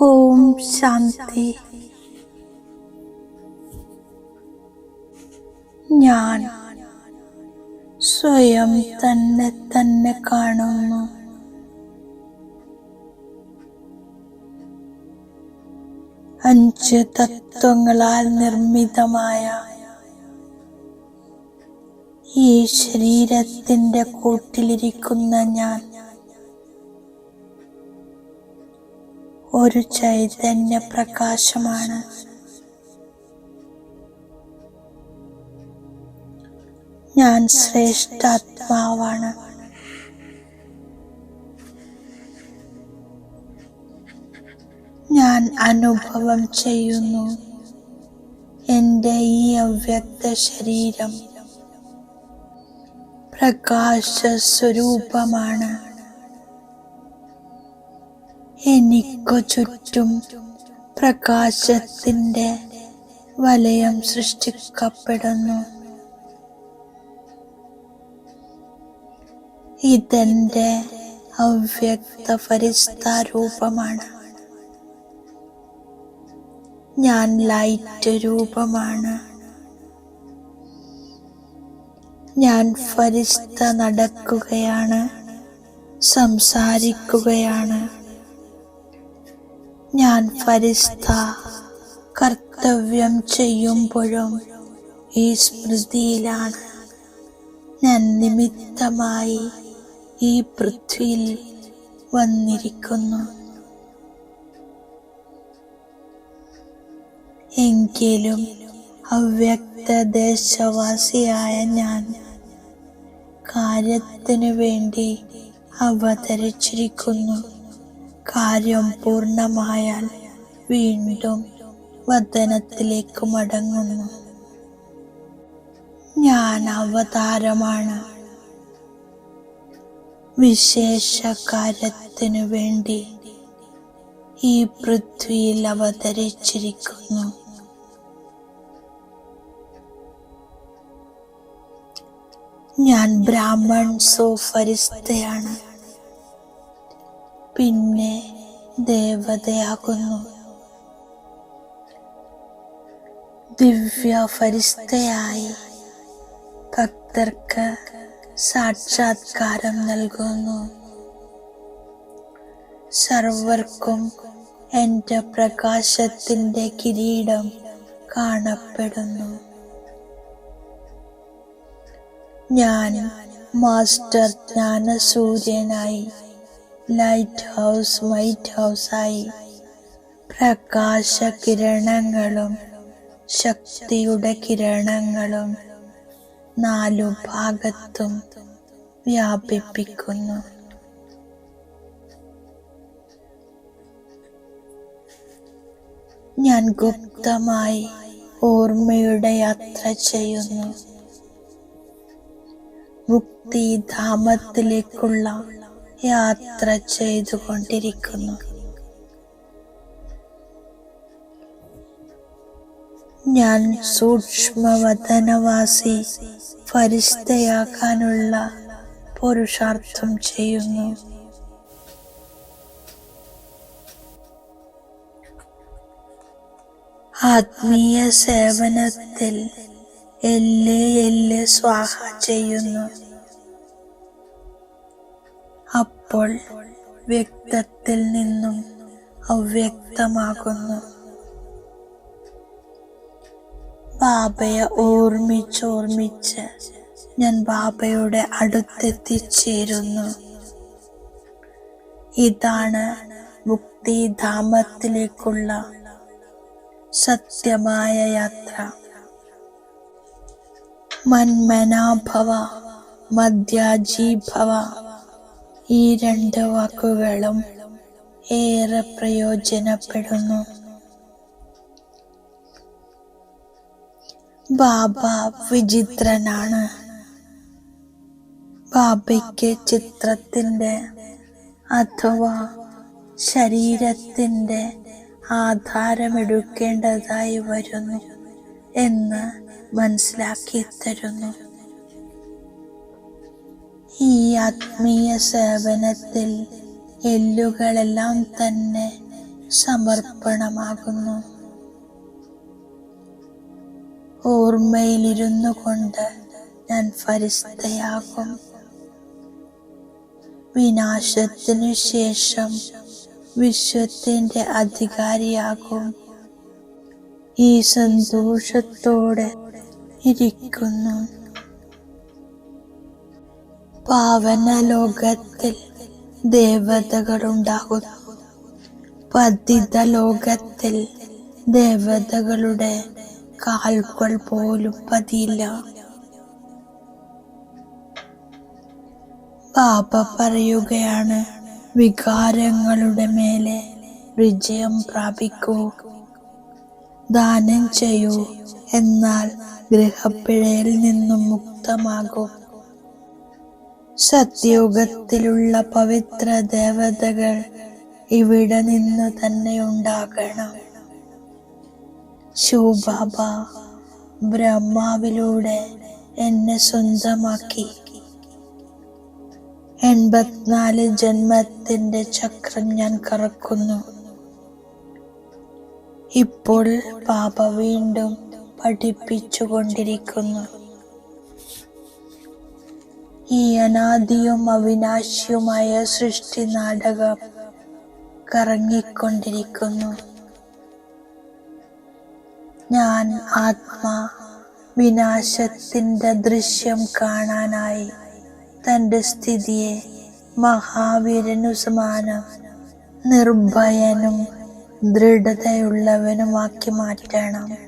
ഓം ശാന്തി. ഞാൻ സ്വയം തന്നെ തന്നെ കാണുന്നു. അഞ്ച് തത്വങ്ങളാൽ നിർമ്മിതമായ ഈ ശരീരത്തിന്റെ കൂട്ടിലിരിക്കുന്ന ഞാൻ ഒരു ചൈതന്യ പ്രകാശമാണ്. ഞാൻ ശ്രേഷ്ഠാത്മാവാണ്. ഞാൻ അനുഭവം ചെയ്യുന്നു. എന്റെ ഈ അവ്യക്ത ശരീരം പ്രകാശ സ്വരൂപമാണ് എനിക്കു ചുറ്റും പ്രകാശത്തിന്റെ വലയം സൃഷ്ടിക്കപ്പെടുന്നു. ഇതെന്റെ അവ്യക്ത പരിസ്ഥാരൂപമാണ് ഞാൻ ലൈറ്റ് രൂപമാണ് ഞാൻ ഫരിസ്ത നടക്കുകയാണ് സംസാരിക്കുകയാണ്. ഞാൻ ഫരിസ്ത കർത്തവ്യം ചെയ്യുമ്പോഴും ഈ സ്മൃതിയിലാണ്. ഞാൻ നിമിത്തമായി ഈ പൃഥ്വിയിൽ വന്നിരിക്കുന്നു. എങ്കിലും അവ്യക്ത ദേശവാസിയായ ഞാൻ കാര്യത്തിനു വേണ്ടി അവതരിച്ചിരിക്കുന്നു. കാര്യം പൂർണമായാൽ വീണ്ടും വതനത്തിലേക്ക് മടങ്ങുന്നു. ഞാൻ അവതാരമാണ്. വിശേഷ കാര്യത്തിനു വേണ്ടി ഈ പൃഥ്വിയിൽ അവതരിച്ചിരിക്കുന്നു. ഞാൻ ബ്രാഹ്മൺ സോഫരിസ്തയാണ് പിന്നെ ദേവതയാകുന്നു. ദിവ്യ ഫരിസ്തയായി ഭക്തർക്ക് സാക്ഷാത്കാരം നൽകുന്നു. സർവർക്കും എന്റെ പ്രകാശത്തിന്റെ കിരീടം കാണപ്പെടുന്നു. ഞാൻ മാസ്റ്റർ ജ്ഞാനസൂര്യനായി ലൈറ്റ് ഹൗസ് വൈറ്റ് ഹൗസായി പ്രകാശ കിരണങ്ങളും ശക്തിയുടെ കിരണങ്ങളും നാലു ഭാഗത്തും വ്യാപിപ്പിക്കുന്നു. ഞാൻ ഗുപ്തമായി ഓർമ്മയുടെ യാത്ര ചെയ്യുന്നു. മുക്തിധാമത്തിലേക്കുള്ള യാത്ര ചെയ്തുകൊണ്ടിരിക്കുന്നു. ഞാൻ സൂക്ഷ്മവതനവാസി ഫരിസ്തയാക്കാനുള്ള പുരുഷാർത്ഥം ചെയ്യുന്നു. ആത്മീയ സേവനത്തിൽ എല്ലേ എല്ലേ സ്വാഹ ചെയ്യുന്നു. അപ്പോൾ വ്യക്തത്തിൽ നിന്നും അവ്യക്തമാകുന്നു. ബാബയെ ഓർമ്മിച്ചോർമ്മിച്ച് ഞാൻ ബാബയുടെ അടുത്തെത്തിച്ചേരുന്നു. ഇതാണ് മുക്തിധാമത്തിലേക്കുള്ള സത്യമായ യാത്ര. മന്മനാഭവ മധ്യാജീഭവ ഈ രണ്ട് വാക്കുകളും ഏറെ പ്രയോജനപ്പെടുന്നു. ബാബ വിചിത്രനാണ്. ബാബയ്ക്ക് ചിത്രത്തിന്റെ അഥവാ ശരീരത്തിന്റെ ആധാരമെടുക്കേണ്ടതായി വരുന്നു എന്ന് മനസ്സിലാക്കി തരുന്നു. ഈ ആത്മീയ സേവനത്തിൽ എല്ലുകളെല്ലാം തന്നെ സമർപ്പണമാകുന്നു. ഓർമ്മയിലിരുന്നു കൊണ്ട് ഞാൻ ഫരിസ്തയാകും. വിനാശത്തിനു ശേഷം വിശ്വത്തിന്റെ അധികാരിയാകും. ഈ സന്തോഷത്തോടെ ഇരിക്കുന്നു. പാവന ലോകത്തിൽ ദേവതകളുണ്ടാകുന്നു. പതിത ലോകത്തിൽ ദേവതകളുടെ കാൽകൾ പോലും പതിയില്ല. പാപ പറയുകയാണ് വികാരങ്ങളുടെ മേലെ വിജയം പ്രാപിക്കൂ. ദാനം ചെയ്യൂ എന്നാൽ ഗൃഹപ്പിഴയിൽ നിന്നും മുക്തമാകൂ. സത്യയുഗത്തിലുള്ള പവിത്ര ദേവതകൾ ഇവിടെ നിന്ന് തന്നെ ഉണ്ടാകണം. ശിവബാബ ബ്രഹ്മാവിലൂടെ എന്നെ സ്വന്തമാക്കി. എൺപത്തിനാല് ജന്മത്തിന്റെ ചക്രം ഞാൻ കറക്കുന്നു. ഇപ്പോൾ പാപ വീണ്ടും പഠിപ്പിച്ചുകൊണ്ടിരിക്കുന്നു. ഈ അനാദിയും അവിനാശിയുമായ സൃഷ്ടി നാടകം കറങ്ങിക്കൊണ്ടിരിക്കുന്നു. ഞാൻ ആത്മാ വിനാശത്തിന്റെ ദൃശ്യം കാണാനായി തന്റെ സ്ഥിതിയെ മഹാവീരനു സമാനം നിർഭയനും ദൃഢതയുള്ളവനുമാക്കി മാറ്റണം.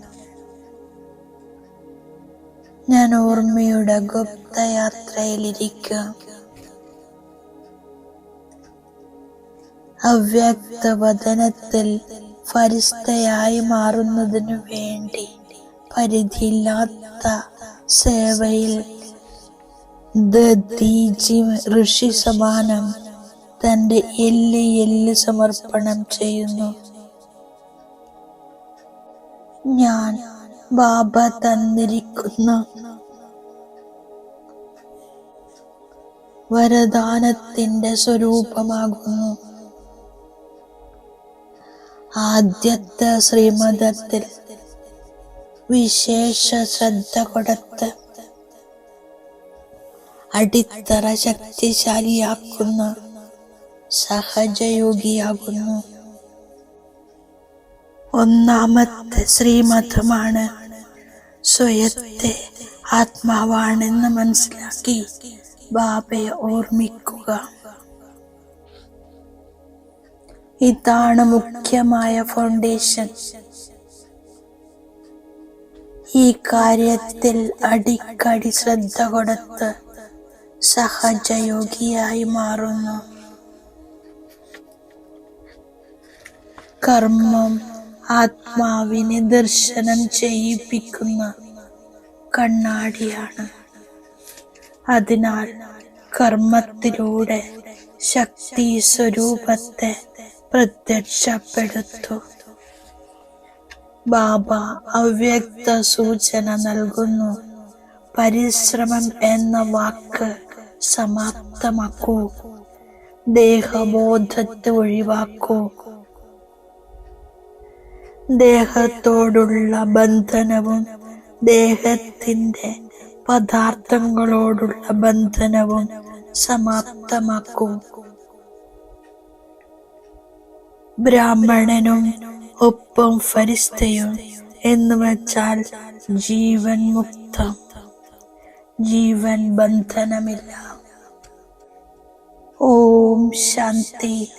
ഞാൻ ഓർമ്മയുടെ ഗുപ്തയാത്രയിലിരിക്കുക. അവ്യക്തവദനത്തിൽ ഫരിസ്തയായി മാറുന്നതിനു വേണ്ടി പരിധിയില്ലാത്ത സേവയിൽ ഋഷി സമാനം തന്റെ എല്ല് എല്ല് സമർപ്പണം ചെയ്യുന്നു. ഞാൻ ബാബ തന്നിരിക്കുന്ന വരദാനത്തിന്റെ സ്വരൂപമാകുന്നു. ആദ്യത്തെ ശ്രീമതത്തിൽ വിശേഷ ശ്രദ്ധ കൊടുത്ത് അടിത്തറ ശക്തിശാലിയാക്കുന്ന സഹജയോഗിയാകുന്നു. ഒന്നാമത്തെ ശ്രീമതമാണ് സ്വയത്തെ ആത്മാവാണെന്ന് മനസ്സിലാക്കി ബാബയെ ഓർമ്മിക്കുക. ഇതാണ് മുഖ്യമായ ഫൗണ്ടേഷൻ ഈ കാര്യത്തിൽ അടിക്കടി ശ്രദ്ധ കൊടുത്ത് സഹജയോഗിയായി മാറുന്നു. കർമ്മം ആത്മാവിനെ ദർശനം ചെയ്യിപ്പിക്കുന്ന കണ്ണാടിയാണ്. അതിനാൽ കർമ്മത്തിലൂടെ ശക്തി സ്വരൂപത്തെ പ്രത്യക്ഷപ്പെടുത്തു. ബാബ അവ്യക്ത സൂചന നൽകുന്നു. പരിശ്രമം എന്ന വാക്ക് സമാപ്തമാക്കൂ. ദേഹബോധത്തെ ഒഴിവാക്കൂ. ദേഹത്തോടുള്ള ബന്ധനവും ദേഹത്തിന്റെ പദാർത്ഥങ്ങളോടുള്ള ബന്ധനവും സമാപ്തമാക്കൂ. ബ്രാഹ്മണനും ഒപ്പം ഫരിസ്തയും എന്ന് വെച്ചാൽ ജീവൻ മുക്തം. ജീവൻ ബന്ധനമില്ല. ഓം ശാന്തി.